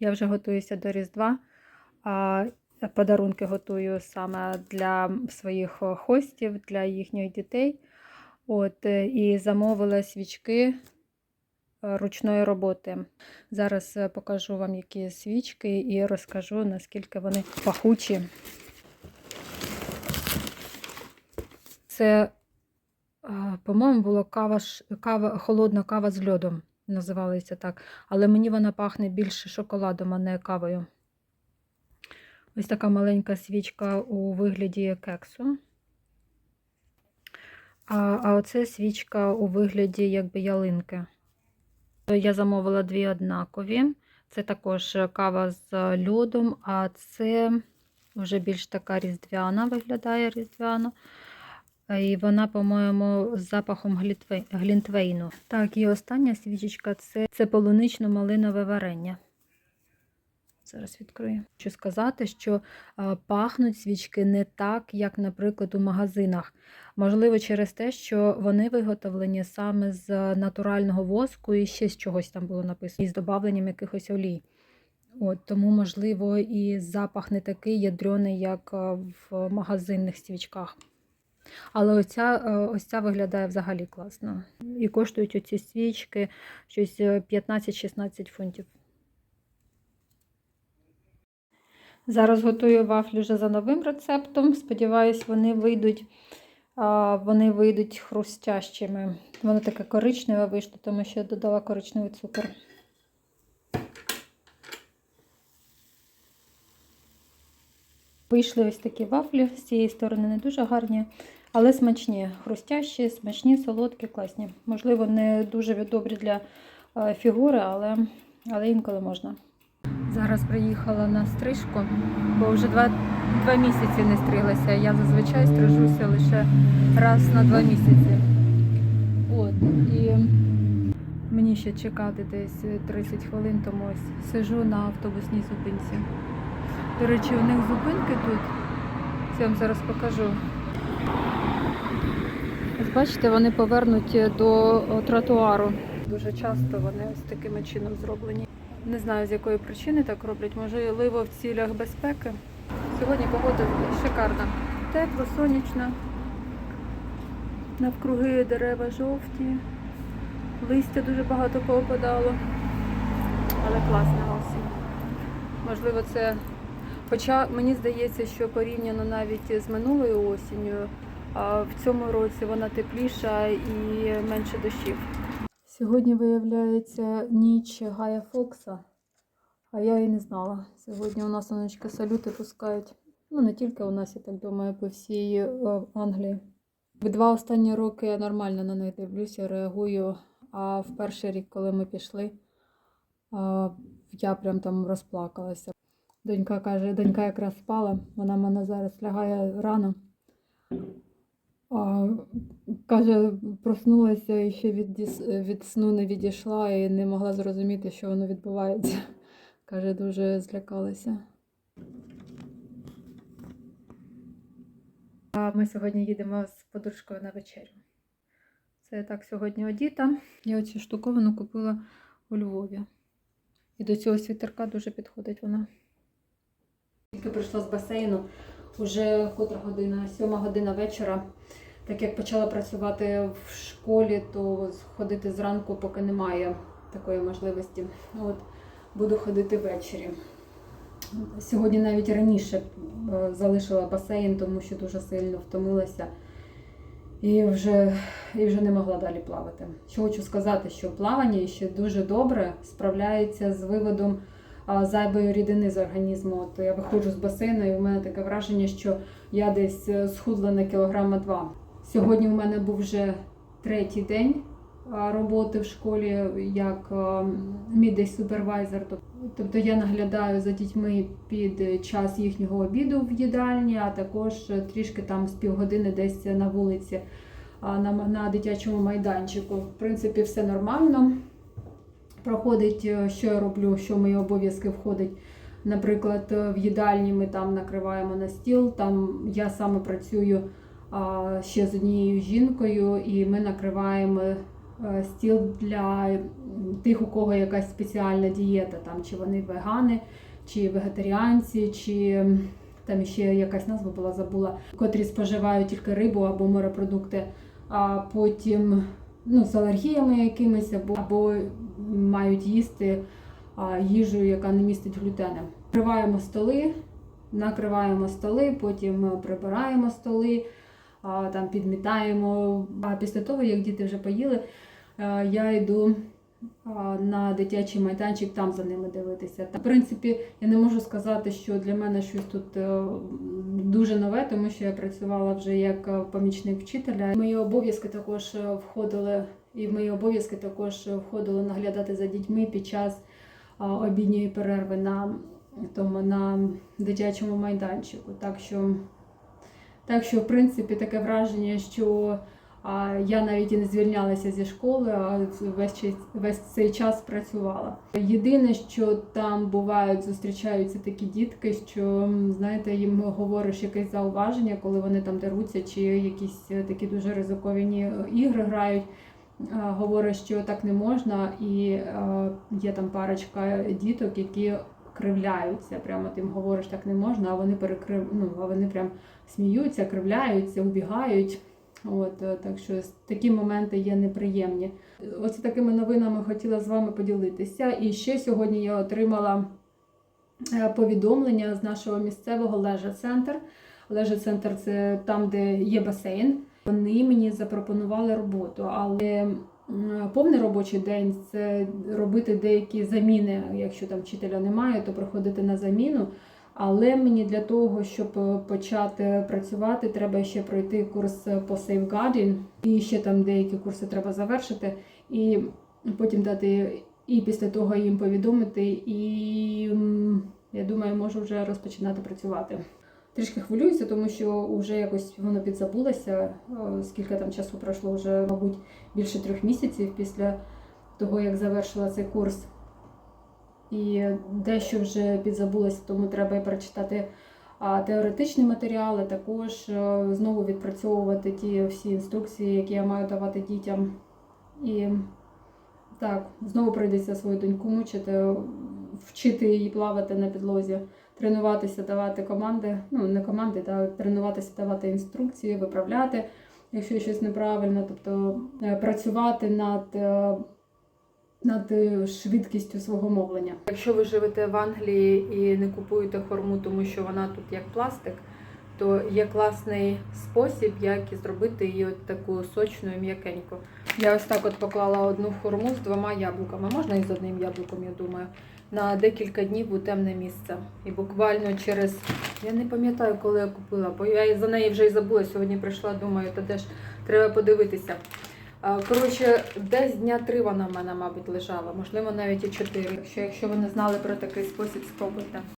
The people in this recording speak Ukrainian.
Я вже готуюся до Різдва. а Подарунки готую саме для своїх е, хостів, для їхніх дітей. От, е, і замовила свічки е, ручної роботи. Зараз е, покажу вам, які свічки, і розкажу, наскільки вони пахучі. Це, по-моєму, була кава, кава, холодна кава з льодом, називалася так. Але мені вона пахне більше шоколадом, а не кавою. Ось така маленька свічка у вигляді кексу. А, а оце свічка у вигляді якби ялинки. Я замовила дві однакові. Це також кава з льодом, а це вже більш така різдвяна, виглядає різдвяно. І вона, по-моєму, з запахом глінтвейну. Так, і остання свічечка це, це полунично-малинове варення. Зараз відкрию. Хочу сказати, що а, пахнуть свічки не так, як, наприклад, у магазинах. Можливо, через те, що вони виготовлені саме з натурального воску і ще з чогось там було написано, із додавленням якихось олій. От, тому, можливо, і запах не такий ядрений, як в магазинних свічках. Але оця, е, ось ця виглядає взагалі класно. І коштують оці свічки щось е, 15-16 фунтів. Зараз готую вафлі вже за новим рецептом. Сподіваюсь, вони вийдуть, вони вийдуть хрустящими. Воно таке коричневе вийшло, тому що я додала коричневий цукор. Вийшли ось такі вафлі з цієї сторони не дуже гарні, але смачні, хрустящі, смачні, солодкі, класні. Можливо, не дуже добрі для е, фігури, але, але інколи можна. Зараз приїхала на стрижку, бо вже два, два місяці не стриглася. Я зазвичай стрижуся лише раз на два місяці. От, і мені ще чекати десь 30 хвилин, тому ось сижу на автобусній зупинці. До речі, у них зупинки тут. Це я вам зараз покажу. Бачите, вони повернуті до тротуару. Дуже часто вони ось таким чином зроблені. Не знаю, з якої причини так роблять. Можливо, в цілях безпеки. Сьогодні погода шикарна. Тепло, сонячно. Навкруги дерева жовті. Листя дуже багато поопадало. Але класна осінь. Можливо, це. Хоча мені здається, що порівняно навіть з минулою осінню, в цьому році вона тепліша і менше дощів. Сьогодні виявляється ніч Гая Фокса, а я і не знала. Сьогодні у нас онучки салюти пускають. Ну, не тільки у нас, я так думаю, по всій е, Англії. В два останні роки я нормально на них дивлюся, реагую. А в перший рік, коли ми пішли, я прям там розплакалася. Донька каже, донька якраз спала, вона в мене зараз лягає рано. А, каже, проснулася і ще від, від сну не відійшла і не могла зрозуміти, що воно відбувається. Каже, дуже злякалася. А ми сьогодні їдемо з подружкою на вечерю. Це так сьогодні одіта. Я оцю штуковину купила у Львові. І до цього світерка дуже підходить вона. Тільки прийшла з басейну, уже котра година, сьома година вечора. Так як почала працювати в школі, то ходити зранку, поки немає такої можливості. От, буду ходити ввечері. Сьогодні навіть раніше е, залишила басейн, тому що дуже сильно втомилася і вже, і вже не могла далі плавати. Що хочу сказати, що плавання ще дуже добре справляється з виводом зайвої рідини з організму. От я виходжу з басейну, і в мене таке враження, що я десь е, схудла на кілограма два. Сьогодні в мене був вже третій день роботи в школі як мідей супервайзер. Тобто я наглядаю за дітьми під час їхнього обіду в їдальні, а також трішки там з півгодини десь на вулиці на, на дитячому майданчику. В принципі, все нормально. Проходить, е, що я роблю, що мої обов'язки входить. Наприклад, е, в їдальні ми там накриваємо на стіл, там я саме працюю ще з однією жінкою, і ми накриваємо е, стіл для тих, у кого якась спеціальна дієта, там, чи вони вегани, чи вегетаріанці, чи там ще якась назва була забула, котрі споживають тільки рибу або морепродукти, а потім ну, з алергіями якимись, або, або мають їсти їжу, яка не містить глютени. Накриваємо столи, накриваємо столи, потім прибираємо столи, там підмітаємо. А після того, як діти вже поїли, я йду на дитячий майданчик там за ними дивитися. В принципі, я не можу сказати, що для мене щось тут е, дуже нове, тому що я працювала вже як е, помічник вчителя. Мої обов'язки також е, входили, і в мої обов'язки також входило наглядати за дітьми під час обідньої перерви на тому на дитячому майданчику. Так що, так що, в принципі, таке враження, що я навіть і не звільнялася зі школи, а весь, весь цей час працювала. Єдине, що там бувають, зустрічаються такі дітки, що знаєте, їм говориш якесь зауваження, коли вони там деруться, чи якісь такі дуже ризиковані ігри грають. А, Говорить, що так не можна, і е, є там парочка діток, які кривляються. Прямо ти їм говориш, так не можна, а вони перекрив... ну, а вони прям сміються, кривляються, убігають. От, е, так що такі моменти є неприємні. Оце такими новинами хотіла з вами поділитися. І ще сьогодні я отримала е, повідомлення з нашого місцевого лежа центр. Лежа центр це там, де є басейн. Вони мені запропонували роботу, але повний робочий день це робити деякі заміни. Якщо там вчителя немає, то приходити на заміну. Але мені для того, щоб е, почати працювати, треба ще пройти курс по safeguarding. І ще там деякі курси треба завершити. І потім дати, і після того їм повідомити. І я думаю, можу вже розпочинати працювати. Трішки хвилююся, тому що вже якось воно підзабулося. е, Скільки там часу пройшло, вже, мабуть, більше трьох місяців після того, як завершила цей курс. І дещо вже підзабулося, тому треба і прочитати теоретичні матеріали, також е, знову відпрацьовувати ті всі інструкції, які я маю давати дітям. І так, знову прийдеться свою доньку мучити, вчити її плавати на підлозі, тренуватися, давати команди, ну не команди, та тренуватися, давати інструкції, виправляти, якщо щось неправильно, тобто е, працювати над. е, над е, швидкістю свого мовлення. Якщо ви живете в Англії і не купуєте хорму, тому що вона тут як пластик, то є класний спосіб, як і зробити її от таку сочну і м'якеньку. Я ось так от поклала одну хорму з двома яблуками. Можна і з одним яблуком, я думаю, на декілька днів у темне місце. І буквально через я не пам'ятаю, коли я купила, бо я за неї вже й забула. Сьогодні прийшла, думаю, та де ж треба подивитися. Коротше, десь дня три вона в мене, мабуть, лежала, можливо, навіть і чотири. Якщо, якщо ви не знали про такий спосіб, спробуйте.